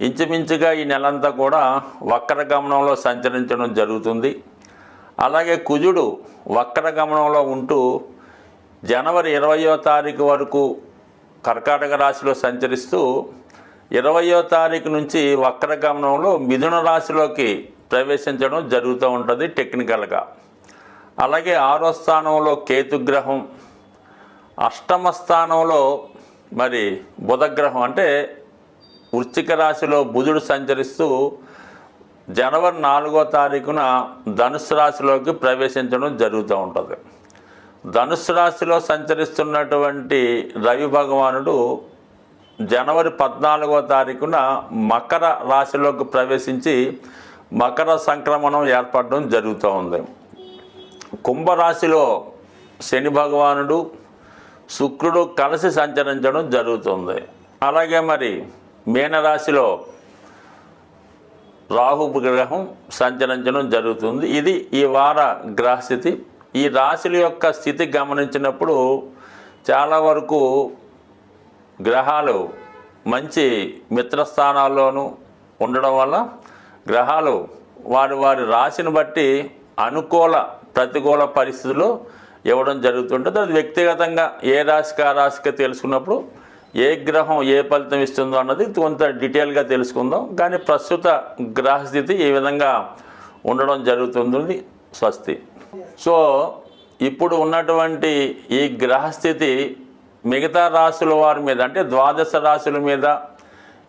ఇంచుమించుగా ఈ నెలంతా కూడా వక్ర గమనంలో సంచరించడం జరుగుతుంది. అలాగే కుజుడు వక్ర గమనంలో ఉంటూ జనవరి ఇరవయో తారీఖు వరకు కర్కాటక రాశిలో సంచరిస్తూ ఇరవయో తారీఖు నుంచి వక్ర గమనంలో మిథున రాశిలోకి ప్రవేశించడం జరుగుతూ ఉంటుంది టెక్నికల్గా. అలాగే ఆరో స్థానంలో కేతుగ్రహం అష్టమ స్థానంలో మరి బుధగ్రహం అంటే వృశ్చిక రాశిలో బుధుడు సంచరిస్తూ జనవరి నాలుగో తారీఖున ధనుసు రాశిలోకి ప్రవేశించడం జరుగుతూ ఉంటుంది. ధనుసు రాశిలో సంచరిస్తున్నటువంటి రవి భగవానుడు జనవరి పద్నాలుగో తారీఖున మకర రాశిలోకి ప్రవేశించి మకర సంక్రమణం ఏర్పడడం జరుగుతూ ఉంది. కుంభరాశిలో శని భగవానుడు శుక్రుడు కలిసి సంచరించడం జరుగుతుంది. అలాగే మరి మీనరాశిలో రాహు గ్రహం సంచరించడం జరుగుతుంది. ఇది ఈ వార గ్రహస్థితి. ఈ రాశుల యొక్క స్థితి గమనించినప్పుడు చాలా వరకు గ్రహాలు మంచి మిత్రస్థానాల్లోనూ ఉండడం వల్ల గ్రహాలు వారి వారి రాశిని బట్టి అనుకూల ప్రతికూల పరిస్థితులు ఇవ్వడం జరుగుతుంటుంది. అది వ్యక్తిగతంగా ఏ రాశికి ఆ రాశికి తెలుసుకున్నప్పుడు ఏ గ్రహం ఏ ఫలితం ఇస్తుందో అన్నది కొంత డీటెయిల్గా తెలుసుకుందాం. కానీ ప్రస్తుత గ్రహస్థితి ఈ విధంగా ఉండడం జరుగుతుంది? స్వస్తి. సో ఇప్పుడు ఉన్నటువంటి ఈ గ్రహస్థితి మిగతా రాశుల వారి మీద అంటే ద్వాదశ రాశుల మీద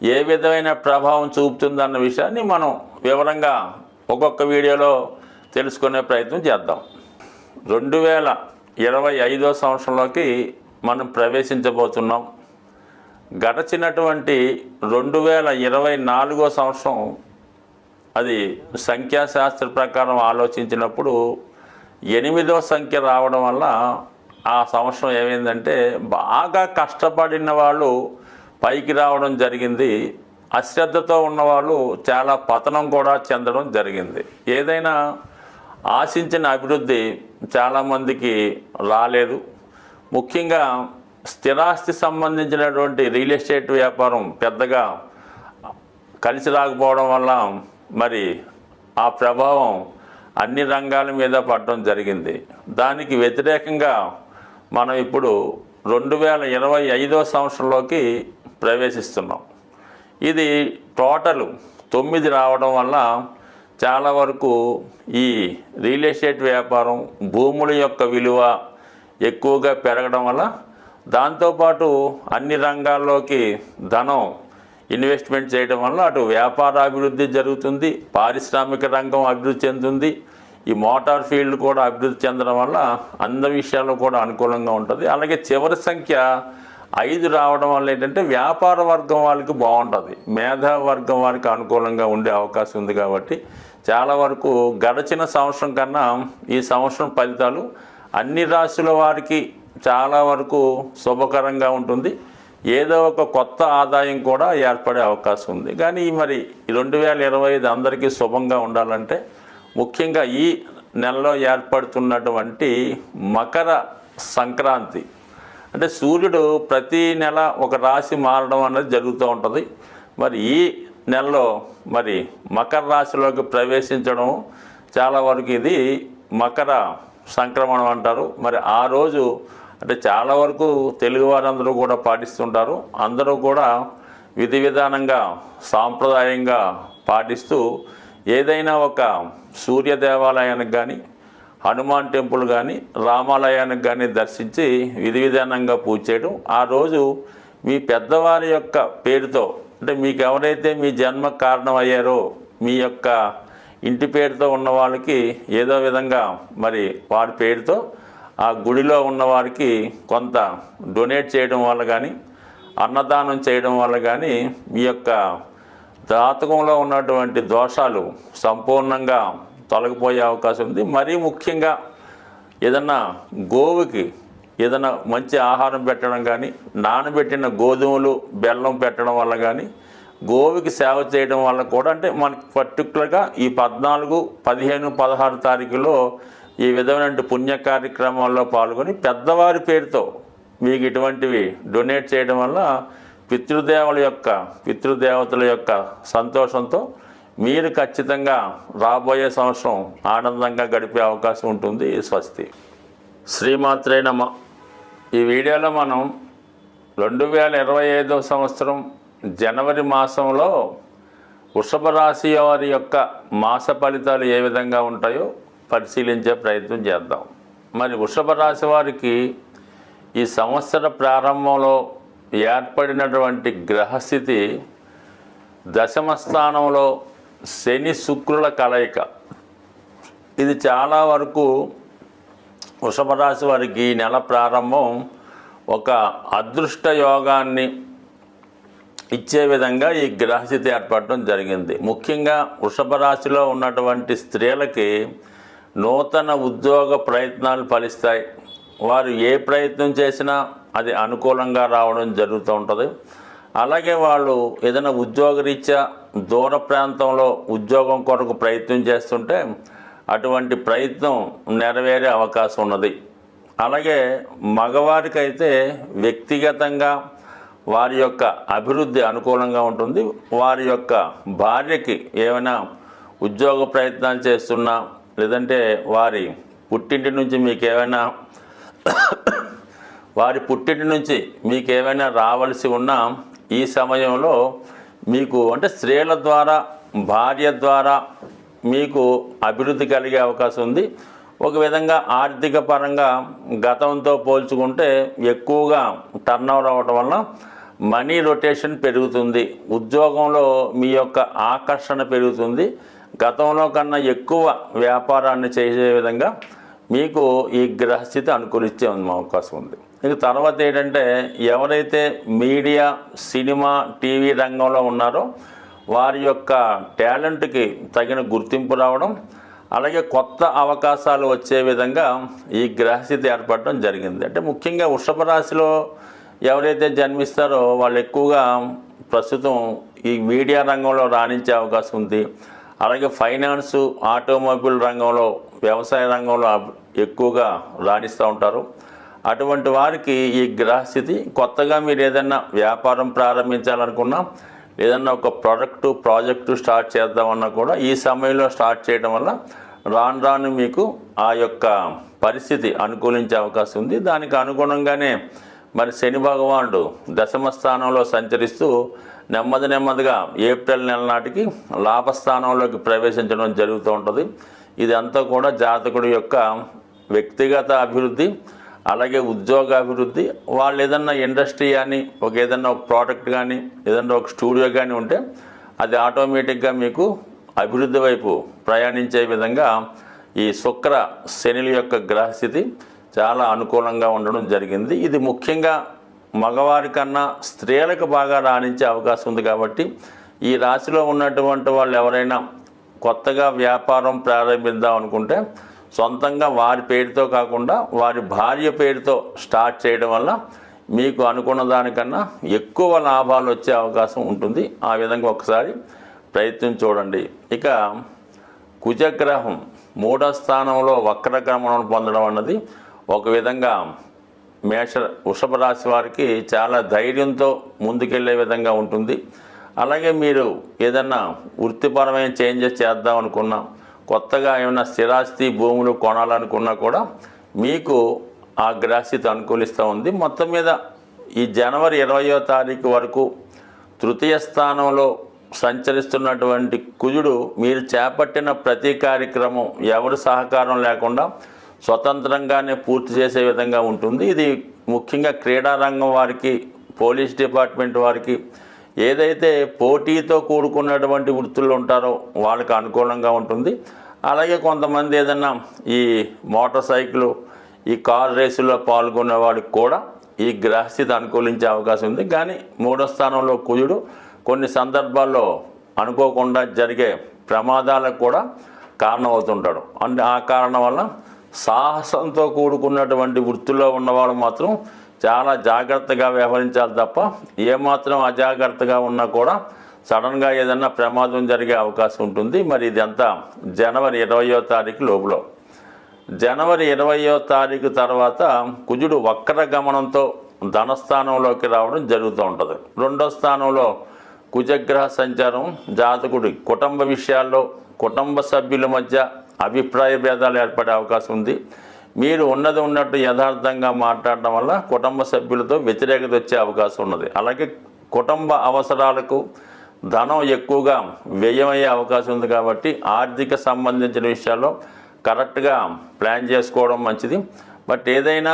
ఏ విధమైన ప్రభావం చూపుతుందన్న విషయాన్ని మనం వివరంగా ఒక్కొక్క వీడియోలో తెలుసుకునే ప్రయత్నం చేద్దాం. రెండు వేల ఇరవై ఐదో సంవత్సరంలోకి మనం ప్రవేశించబోతున్నాం. గడచినటువంటి రెండు వేల ఇరవై నాలుగో సంవత్సరం అది సంఖ్యాశాస్త్ర ప్రకారం ఆలోచించినప్పుడు ఎనిమిదో సంఖ్య రావడం వల్ల ఆ సంవత్సరం ఏమైందంటే బాగా కష్టపడిన వాళ్ళు పైకి రావడం జరిగింది. అశ్రద్ధతో ఉన్నవాళ్ళు చాలా పతనం కూడా చెందడం జరిగింది. ఏదైనా ఆశించిన అభివృద్ధి చాలామందికి రాలేదు. ముఖ్యంగా స్థిరాస్తి సంబంధించినటువంటి రియల్ ఎస్టేట్ వ్యాపారం పెద్దగా కలిసి రాకపోవడం వల్ల మరి ఆ ప్రభావం అన్ని రంగాల మీద పడడం జరిగింది. దానికి వ్యతిరేకంగా మనం ఇప్పుడు రెండు వేల ఇరవై ఐదో సంవత్సరంలోకి ప్రవేశిస్తున్నాం. ఇది టోటల్ తొమ్మిది రావడం వల్ల చాలా వరకు ఈ రియల్ ఎస్టేట్ వ్యాపారం భూముల యొక్క విలువ ఎక్కువగా పెరగడం వల్ల దాంతోపాటు అన్ని రంగాల్లోకి ధనం ఇన్వెస్ట్మెంట్ చేయడం వల్ల అటు వ్యాపార అభివృద్ధి జరుగుతుంది పారిశ్రామిక రంగం అభివృద్ధి చెందుతుంది ఈ మోటార్ ఫీల్డ్ కూడా అభివృద్ధి చెందడం వల్ల అందరి విషయాల్లో కూడా అనుకూలంగా ఉంటుంది. అలాగే చివరి సంఖ్య ఐదు రావడం వల్ల ఏంటంటే వ్యాపార వర్గం వాళ్ళకి బాగుంటుంది. మేధా వర్గం వారికి అనుకూలంగా ఉండే అవకాశం ఉంది కాబట్టి చాలా వరకు గడచిన సంవత్సరం కన్నా ఈ సంవత్సరం ఫలితాలు అన్ని రాశుల వారికి చాలా వరకు శుభకరంగా ఉంటుంది. ఏదో ఒక కొత్త ఆదాయం కూడా ఏర్పడే అవకాశం ఉంది. కానీ మరి రెండు వేల ఇరవై ఐదు అందరికీ శుభంగా ఉండాలంటే ముఖ్యంగా ఈ నెలలో ఏర్పడుతున్నటువంటి మకర సంక్రాంతి. అంటే సూర్యుడు ప్రతి నెల ఒక రాశి మారడం అనేది జరుగుతూ ఉంటుంది. మరి ఈ నెలలో మరి మకర రాశిలోకి ప్రవేశించడం చాలా వరకు ఇది మకర సంక్రమణం అంటారు. మరి ఆ రోజు అంటే చాలా వరకు తెలుగు వారందరూ కూడా పాటిస్తుంటారు. అందరూ కూడా విధి విధానంగా సాంప్రదాయంగా పాటిస్తూ ఏదైనా ఒక సూర్య దేవాలయానికి కానీ హనుమాన్ టెంపుల్ కానీ రామాలయానికి కానీ దర్శించి విధి విధానంగా పూజ చేయడం. ఆ రోజు మీ పెద్దవారి యొక్క పేరుతో అంటే మీకు ఎవరైతే మీ జన్మ కారణం అయ్యారో మీ యొక్క ఇంటి పేరుతో ఉన్న వాళ్ళకి ఏదో విధంగా మరి వారి పేరుతో ఆ గుడిలో ఉన్నవారికి కొంత డొనేట్ చేయడం వల్ల కానీ అన్నదానం చేయడం వల్ల కానీ మీ యొక్క జాతకంలో ఉన్నటువంటి దోషాలు సంపూర్ణంగా తొలగిపోయే అవకాశం ఉంది. మరీ ముఖ్యంగా ఏదన్నా గోవుకి ఏదైనా మంచి ఆహారం పెట్టడం కానీ నానబెట్టిన గోధుమలు బెల్లం పెట్టడం వల్ల కానీ గోవుకి సేవ చేయడం వల్ల కూడా అంటే మనకి పర్టికులర్గా ఈ పద్నాలుగు పదిహేను పదహారు తారీఖులో ఈ విధమైన పుణ్య కార్యక్రమాల్లో పాల్గొని పెద్దవారి పేరుతో మీకు ఇటువంటివి డొనేట్ చేయడం వల్ల పితృదేవుల యొక్క పితృదేవతల యొక్క సంతోషంతో మీరు ఖచ్చితంగా రాబోయే సంవత్సరం ఆనందంగా గడిపే అవకాశం ఉంటుంది. స్వస్తి. శ్రీమాత్రే నమ. ఈ వీడియోలో మనం రెండు వేల ఇరవై ఐదవ సంవత్సరం జనవరి మాసంలో వృషభ రాశి వారి యొక్క మాస ఫలితాలు ఏ విధంగా ఉంటాయో పరిశీలించే ప్రయత్నం చేద్దాం. మరి వృషభ రాశి వారికి ఈ సంవత్సర ప్రారంభంలో ఏర్పడినటువంటి గ్రహస్థితి దశమ స్థానంలో శని శుక్రుల కలయిక. ఇది చాలా వరకు వృషభ రాశి వారికి ఈ నెల ప్రారంభం ఒక అదృష్ట యోగాన్ని ఇచ్చే విధంగా ఈ గ్రహస్థితి ఏర్పడటం జరిగింది. ముఖ్యంగా వృషభ రాశిలో ఉన్నటువంటి స్త్రీలకి నూతన ఉద్యోగ ప్రయత్నాలు ఫలిస్తాయి. వారు ఏ ప్రయత్నం చేసినా అది అనుకూలంగా రావడం జరుగుతూ ఉంటుంది. అలాగే వాళ్ళు ఏదైనా ఉద్యోగరీత్యా దూర ప్రాంతంలో ఉద్యోగం కొరకు ప్రయత్నం చేస్తుంటే అటువంటి ప్రయత్నం నెరవేరే అవకాశం ఉన్నది. అలాగే మగవారికైతే వ్యక్తిగతంగా వారి యొక్క అభివృద్ధి అనుకూలంగా ఉంటుంది. వారి యొక్క భార్యకి ఏమైనా ఉద్యోగ ప్రయత్నాలు చేస్తున్నా లేదంటే వారి పుట్టింటి నుంచి మీకు ఏమైనా వారి పుట్టింటి నుంచి మీకు ఏమైనా రావాల్సి ఉన్నా ఈ సమయంలో మీకు అంటే స్త్రీల ద్వారా భార్య ద్వారా మీకు అభివృద్ధి కలిగే అవకాశం ఉంది. ఒక విధంగా ఆర్థిక పరంగా గతంతో పోల్చుకుంటే ఎక్కువగా టర్నవర్ ఓవర్ అవ్వటం వల్ల మనీ రొటేషన్ పెరుగుతుంది. ఉద్యోగంలో మీ యొక్క ఆకర్షణ పెరుగుతుంది. గతంలో కన్నా ఎక్కువ వ్యాపారాన్ని చేసే విధంగా మీకు ఈ గ్రహస్థితి అనుకూలిచ్చే అవకాశం ఉంది. ఇక తర్వాత ఏంటంటే ఎవరైతే మీడియా సినిమా టీవీ రంగంలో ఉన్నారో వారి యొక్క టాలెంట్కి తగిన గుర్తింపు రావడం అలాగే కొత్త అవకాశాలు వచ్చే విధంగా ఈ గ్రహస్థితి ఏర్పడడం జరిగింది. అంటే ముఖ్యంగా వృషభ రాశిలో ఎవరైతే జన్మిస్తారో వాళ్ళు ఎక్కువగా ప్రస్తుతం ఈ మీడియా రంగంలో రాణించే అవకాశం ఉంది. అలాగే ఫైనాన్స్ ఆటోమొబైల్ రంగంలో వ్యవసాయ రంగంలో ఎక్కువగా రాణిస్తూ ఉంటారు. అటువంటి వారికి ఈ గ్రహస్థితి కొత్తగా మీరు ఏదైనా వ్యాపారం ప్రారంభించాలనుకున్నా ఏదన్నా ఒక ప్రొడక్టు ప్రాజెక్టు స్టార్ట్ చేద్దామన్నా కూడా ఈ సమయంలో స్టార్ట్ చేయడం వల్ల రాను రాను మీకు ఆ యొక్క పరిస్థితి అనుకూలించే అవకాశం ఉంది. దానికి అనుగుణంగానే మరి శని భగవానుడు దశమ స్థానంలో సంచరిస్తూ నెమ్మది నెమ్మదిగా ఏప్రిల్ నెల నాటికి లాభస్థానంలోకి ప్రవేశించడం జరుగుతూ ఉంటుంది. ఇదంతా కూడా జాతకుడి యొక్క వ్యక్తిగత అభివృద్ధి అలాగే ఉద్యోగ అభివృద్ధి. వాళ్ళు ఏదన్నా ఇండస్ట్రీ కానీ ఒక ఏదన్నా ఒక ప్రోడక్ట్ కానీ ఏదన్నా ఒక స్టూడియో కానీ ఉంటే అది ఆటోమేటిక్గా మీకు అభివృద్ధి వైపు ప్రయాణించే విధంగా ఈ శుక్ర శనిల యొక్క గ్రహస్థితి చాలా అనుకూలంగా ఉండడం జరిగింది. ఇది ముఖ్యంగా మగవారి కన్నా స్త్రీలకు బాగా రాణించే అవకాశం ఉంది కాబట్టి ఈ రాశిలో ఉన్నటువంటి వాళ్ళు ఎవరైనా కొత్తగా వ్యాపారం ప్రారంభిద్దాం అనుకుంటే సొంతంగా వారి పేరుతో కాకుండా వారి భార్య పేరుతో స్టార్ట్ చేయడం వల్ల మీకు అనుకున్న దానికన్నా ఎక్కువ లాభాలు వచ్చే అవకాశం ఉంటుంది. ఆ విధంగా ఒకసారి ప్రయత్నం చూడండి. ఇక కుజగ్రహం మూడో స్థానంలో వక్రగమనం పొందడం అన్నది ఒక విధంగా మేష వృషభ రాశి వారికి చాలా ధైర్యంతో ముందుకెళ్ళే విధంగా ఉంటుంది. అలాగే మీరు ఏదన్నా వృత్తిపరమైన చేంజెస్ చేద్దాం అనుకున్నా కొత్తగా ఏమైనా స్థిరాస్తి భూములు కొనాలనుకున్నా కూడా మీకు ఆ గ్రహస్థితి అనుకూలిస్తూ ఉంది. మొత్తం మీద ఈ జనవరి ఇరవయో తారీఖు వరకు తృతీయ స్థానంలో సంచరిస్తున్నటువంటి కుజుడు మీరు చేపట్టిన ప్రతి కార్యక్రమం ఎవరి సహకారం లేకుండా స్వతంత్రంగానే పూర్తి చేసే విధంగా ఉంటుంది. ఇది ముఖ్యంగా క్రీడారంగం వారికి పోలీస్ డిపార్ట్మెంట్ వారికి ఏదైతే పోటీతో కూడుకున్నటువంటి వృత్తులు ఉంటారో వాళ్ళకి అనుకూలంగా ఉంటుంది. అలాగే కొంతమంది ఏదన్నా ఈ మోటార్ సైకిల్ ఈ కార్ రేసుల్లో పాల్గొనే వాడికి కూడా ఈ గ్రహస్థితి అనుకూలించే అవకాశం ఉంది. కానీ మూడో స్థానంలో కుజుడు కొన్ని సందర్భాల్లో అనుకోకుండా జరిగే ప్రమాదాలకు కూడా కారణమవుతుంటాడు. అంటే ఆ కారణం వల్ల సాహసంతో కూడుకున్నటువంటి వృత్తిలో ఉన్నవాడు మాత్రం చాలా జాగ్రత్తగా వ్యవహరించాలి తప్ప ఏమాత్రం అజాగ్రత్తగా ఉన్నా కూడా సడన్గా ఏదన్నా ప్రమాదం జరిగే అవకాశం ఉంటుంది. మరి ఇదంతా జనవరి ఇరవయో తారీఖు లోపల. జనవరి ఇరవయో తారీఖు తర్వాత కుజుడు వక్ర గమనంతో ధనస్థానంలోకి రావడం జరుగుతూ ఉంటుంది. రెండో స్థానంలో కుజగ్రహ సంచారం జాతకుడి కుటుంబ విషయాల్లో కుటుంబ సభ్యుల మధ్య అభిప్రాయ భేదాలు ఏర్పడే అవకాశం ఉంది. మీరు ఉన్నది ఉన్నట్టు యథార్థంగా మాట్లాడడం వల్ల కుటుంబ సభ్యులతో వ్యతిరేకత వచ్చే అవకాశం ఉన్నది. అలాగే కుటుంబ అవసరాలకు ధనం ఎక్కువగా వ్యయమయ్యే అవకాశం ఉంది కాబట్టి ఆర్థిక సంబంధించిన విషయాల్లో కరెక్ట్గా ప్లాన్ చేసుకోవడం మంచిది. బట్ ఏదైనా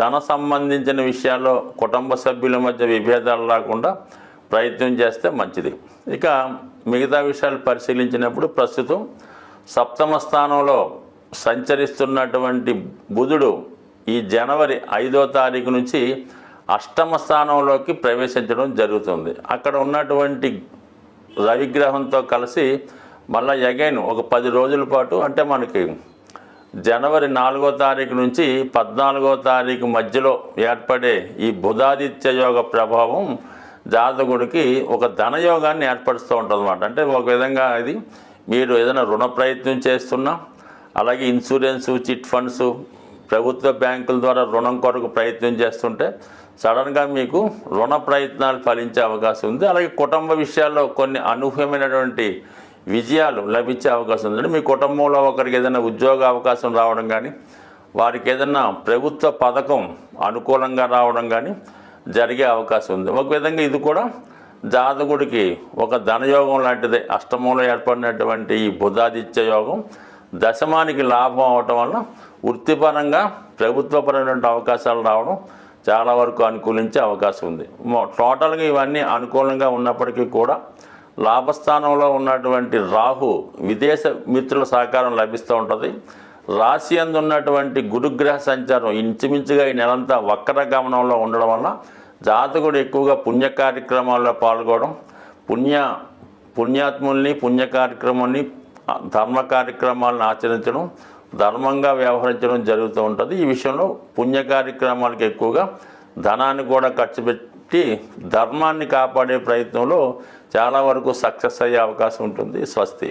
ధన సంబంధించిన విషయాల్లో కుటుంబ సభ్యుల మధ్య విభేదాలు రాకుండా ప్రయత్నం చేస్తే మంచిది. ఇక మిగతా విషయాలు పరిశీలించినప్పుడు ప్రస్తుతం సప్తమ స్థానంలో సంచరిస్తున్నటువంటి బుధుడు ఈ జనవరి ఐదో తారీఖు నుంచి అష్టమ స్థానంలోకి ప్రవేశించడం జరుగుతుంది. అక్కడ ఉన్నటువంటి రవిగ్రహంతో కలిసి మళ్ళీ అగైన్ ఒక పది రోజుల పాటు అంటే మనకి జనవరి నాలుగో తారీఖు నుంచి పద్నాలుగో తారీఖు మధ్యలో ఏర్పడే ఈ బుధాదిత్య యోగ ప్రభావం జాతకుడికి ఒక ధనయోగాన్ని ఏర్పరుస్తూ ఉంటుంది అనమాట అంటే ఒక విధంగా ఇది మీరు ఏదైనా రుణ ప్రయత్నం చేస్తున్నా అలాగే ఇన్సూరెన్సు చిట్ ఫండ్స్ ప్రభుత్వ బ్యాంకుల ద్వారా రుణం కొరకు ప్రయత్నం చేస్తుంటే సడన్గా మీకు రుణ ప్రయత్నాలు ఫలించే అవకాశం ఉంది. అలాగే కుటుంబ విషయాల్లో కొన్ని అనూహ్యమైనటువంటి విజయాలు లభించే అవకాశం ఉందండి మీ కుటుంబంలో ఒకరికి ఏదైనా ఉద్యోగ అవకాశం రావడం కానీ వారికి ఏదైనా ప్రభుత్వ పథకం అనుకూలంగా రావడం కానీ జరిగే అవకాశం ఉంది. ఒక విధంగా ఇది కూడా జాతకుడికి ఒక ధనయోగం లాంటిదే. అష్టమంలో ఏర్పడినటువంటి ఈ బుధాదిత్య యోగం దశమానికి లాభం అవటం వల్ల వృత్తిపరంగా ప్రభుత్వపరమైనటువంటి అవకాశాలు రావడం చాలా వరకు అనుకూలించే అవకాశం ఉంది. టోటల్గా ఇవన్నీ అనుకూలంగా ఉన్నప్పటికీ కూడా లాభస్థానంలో ఉన్నటువంటి రాహు విదేశ మిత్రుల సహకారం లభిస్తూ ఉంటుంది. రాశి అందున్నటువంటి గురుగ్రహ సంచారం ఇంచుమించుగా ఈ నెలంతా వక్ర గమనంలో ఉండడం వల్ల జాతకుడు ఎక్కువగా పుణ్య కార్యక్రమాల్లో పాల్గొనడం పుణ్య పుణ్యాత్ముల్ని పుణ్య కార్యక్రమాన్ని ధర్మ కార్యక్రమాలను ఆచరించడం ధర్మంగా వ్యవహరించడం జరుగుతూ ఉంటుంది. ఈ విషయంలో పుణ్య కార్యక్రమాలకు ఎక్కువగా ధనాన్ని కూడా ఖర్చు పెట్టి ధర్మాన్ని కాపాడే ప్రయత్నంలో చాలా వరకు సక్సెస్ అయ్యే అవకాశం ఉంటుంది. స్వస్తి.